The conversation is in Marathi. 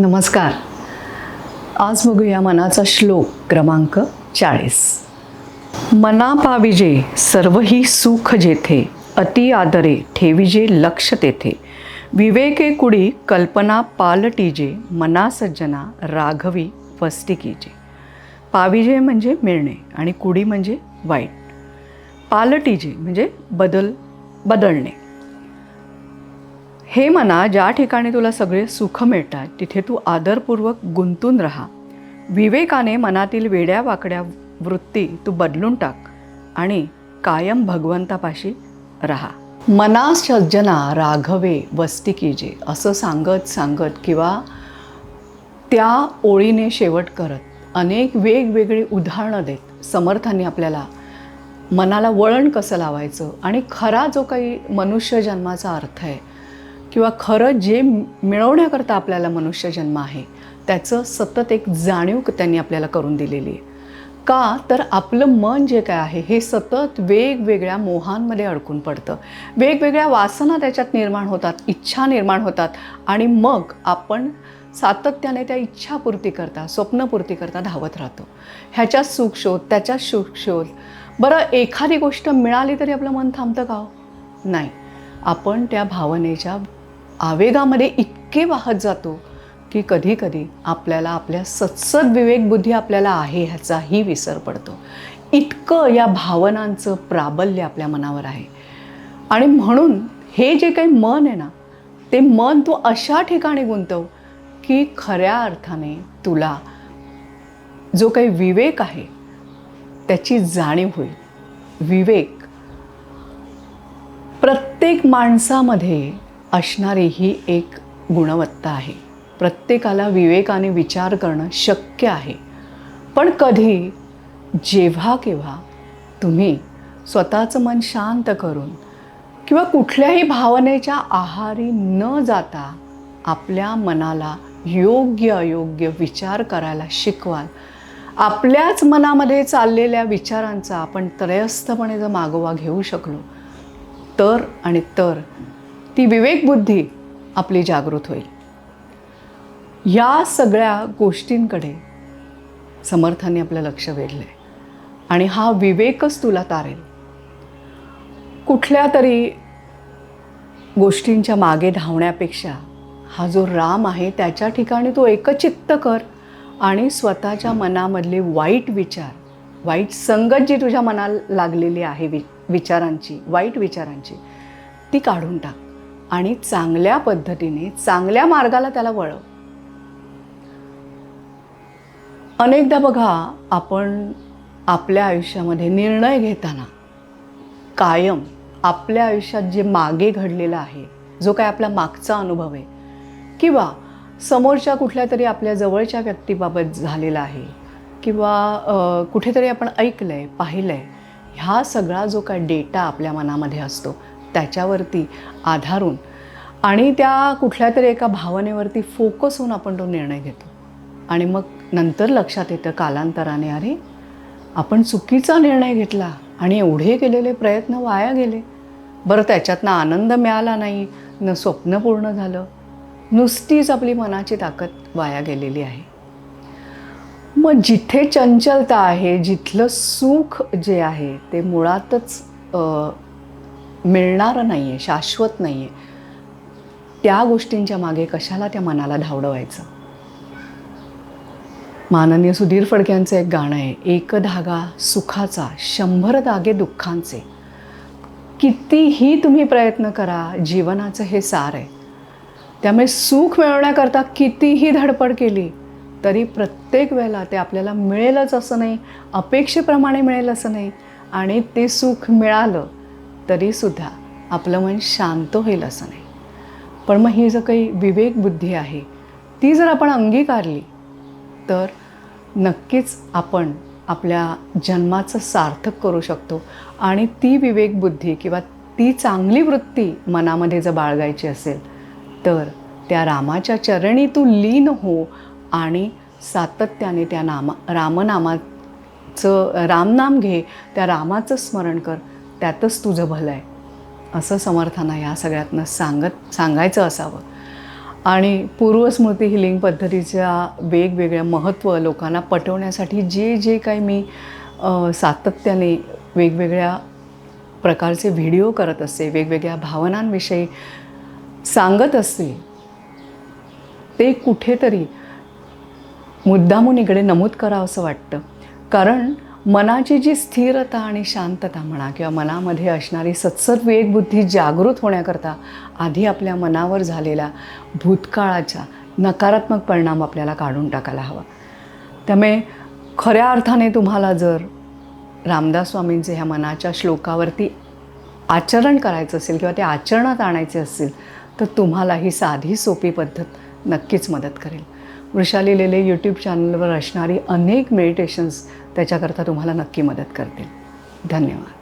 नमस्कार. आज बघूया मनाचा श्लोक क्रमांक चाळीस. मना पाविजे सर्वही सुख जेथे अति आदरे ठेविजे लक्ष तेथे. विवेके कुडी कल्पना पालटीजे मना सज्जना राघवी वस्तिकीजे पाविजे म्हणजे मिळणे आणि कुडी म्हणजे वाईट. पालटीजे म्हणजे बदल बदलणे. हे मना ज्या ठिकाणी तुला सगळे सुख मिळतात तिथे तू आदरपूर्वक गुंतून राहा. विवेकाने मनातील वेड्या वाकड्या वृत्ती तू बदलून टाक आणि कायम भगवंतापाशी राहा. मना सज्जना राघवे वस्तिकीजे असं सांगत सांगत किंवा त्या ओळीने शेवट करत अनेक वेगवेगळी उदाहरणं देत समर्थांनी आपल्याला मनाला वळण कसं लावायचं आणि खरा जो काही मनुष्य जन्माचा अर्थ आहे किंवा खरं जे मिळवण्याकरता आपल्याला मनुष्य जन्म आहे त्याचं सतत एक जाणीव त्यांनी आपल्याला करून दिलेली आहे. का? तर आपलं मन जे काय आहे हे सतत वेगवेगळ्या मोहांमध्ये अडकून पडतं. वेगवेगळ्या वासना त्याच्यात निर्माण होतात इच्छा निर्माण होतात आणि मग आपण सातत्याने त्या इच्छापूर्ती करता स्वप्नपूर्ती करता धावत राहतो. ह्याच्यात सुखशोध त्याच्या त्याच्यात बरं एखादी गोष्ट मिळाली तरी आपलं मन थांबतं का हो? नाही. आपण त्या भावनेच्या आवेगामध्ये इतके वाहत जातो की कधी कधी आपल्याला आपल्या सत्सद विवेकबुद्धी आपल्याला आहे ह्याचाही विसर पडतो. इतकं या भावनांचं प्राबल्य आपल्या मनावर आहे. आणि म्हणून हे जे काही मन आहे ना ते मन तू अशा ठिकाणी गुंतव की खऱ्या अर्थाने तुला जो काही विवेक आहे त्याची जाणीव होईल. विवेक प्रत्येक माणसामध्ये असणारी ही एक गुणवत्ता आहे. प्रत्येकाला विवेकाने विचार करणं शक्य आहे. पण कधी जेव्हा केव्हा तुम्ही स्वतःचं मन शांत करून किंवा कुठल्याही भावनेच्या आहारी न जाता आपल्या मनाला योग्य अयोग्य विचार करायला शिकवाल. आपल्याच मनामध्ये चाललेल्या विचारांचा आपण त्रयस्थपणे जर मागोवा घेऊ शकलो तर आणि तर ती विवेकबुद्धी आपली जागृत होईल. या सगळ्या गोष्टींकडे समर्थांनी आपलं लक्ष वेधलं आहे आणि हा विवेकच तुला तारेल. कुठल्या तरी गोष्टींच्या मागे धावण्यापेक्षा हा जो राम आहे त्याच्या ठिकाणी तू एकचित्त कर आणि स्वतःच्या मनामधले वाईट विचार वाईट संगत जी तुझ्या मनाला लागलेली आहे वि विचारांची वाईट विचारांची ती काढून टाक. आणि चांगल्या पद्धतीने चांगल्या मार्गाला त्याला वळव. अनेकदा बघा आपण आपल्या आयुष्यामध्ये निर्णय घेताना कायम आपल्या आयुष्यात जे मागे घडलेलं आहे जो काय आपला मागचा अनुभव आहे किंवा समोरच्या कुठल्या तरी आपल्या जवळच्या व्यक्तीबाबत झालेला आहे किंवा कुठेतरी आपण ऐकलं आहे पाहिलं आहे ह्या सगळा जो काय डेटा आपल्या मनामध्ये असतो त्याच्यावरती आधारून. आणि त्या कुठल्या तरी एका भावनेवरती फोकस होऊन आपण तो निर्णय घेतो. आणि मग नंतर लक्षात येतं कालांतराने अरे आपण चुकीचा निर्णय घेतला आणि एवढे केलेले प्रयत्न वाया गेले. बरं त्याच्यातनं आनंद मिळाला नाही न स्वप्न पूर्ण झालं. नुसतीच आपली मनाची ताकद वाया गेलेली आहे. मग जिथे चंचलता आहे जिथलं सुख जे आहे ते मुळातच मिळणारं नाही आहे शाश्वत नाही आहे त्या गोष्टींच्या मागे कशाला त्या मनाला धावडवायचं? माननीय सुधीर फडक्यांचं एक गाणं आहे एक धागा सुखाचा शंभर धागे दुःखांचे. कितीही तुम्ही प्रयत्न करा जीवनाचं हे सार आहे. त्यामुळे सुख मिळवण्याकरता कितीही धडपड केली तरी प्रत्येक वेळेला ते आपल्याला मिळेलच असं नाही अपेक्षेप्रमाणे मिळेल असं नाही. आणि ते सुख मिळालं तरीसुद्धा आपलं मन शांत होईल असं नाही. पण मग ही जर काही विवेकबुद्धी आहे ती जर आपण अंगीकारली तर नक्कीच आपण आपल्या जन्माचं सार्थक करू शकतो. आणि ती विवेकबुद्धी किंवा ती चांगली वृत्ती मनामध्ये जर बाळगायची असेल तर त्या रामाच्या चरणी तू लीन हो आणि सातत्याने त्या नामा रामनामाचं रामनाम घे त्या रामाचं स्मरण कर. त्यातच तुझं भलं आहे. असं समर्थांना ह्या सगळ्यातनं सांगत सांगायचं असावं. आणि पूर्वस्मृती हिलिंग पद्धतीच्या वेगवेगळ्या महत्त्व लोकांना पटवण्यासाठी जे जे काही मी सातत्याने वेगवेगळ्या प्रकारचे व्हिडिओ करत असते वेगवेगळ्या भावनांविषयी सांगत असते ते कुठेतरी मुद्दामून इकडे नमूद करावं असं वाटतं. कारण मनाची जी स्थिरता आणि शांतता म्हणा किंवा मनामध्ये असणारी सत्सत विवेकबुद्धी जागृत होण्याकरता आधी आपल्या मनावर झालेला भूतकाळाचा नकारात्मक परिणाम आपल्याला काढून टाकायला हवा. त्यामुळे खऱ्या अर्थाने तुम्हाला जर रामदास स्वामींचे ह्या मनाच्या श्लोकावरती आचरण करायचं असेल किंवा ते आचरणात आणायचे असेल तर तुम्हाला ही साधी सोपी पद्धत नक्कीच मदत करेल. वृषाली लेले यूट्यूब चॅनलवर असणारी अनेक मेडिटेशन्स त्याच्याकरता तुम्हाला नक्की मदत करतील. धन्यवाद.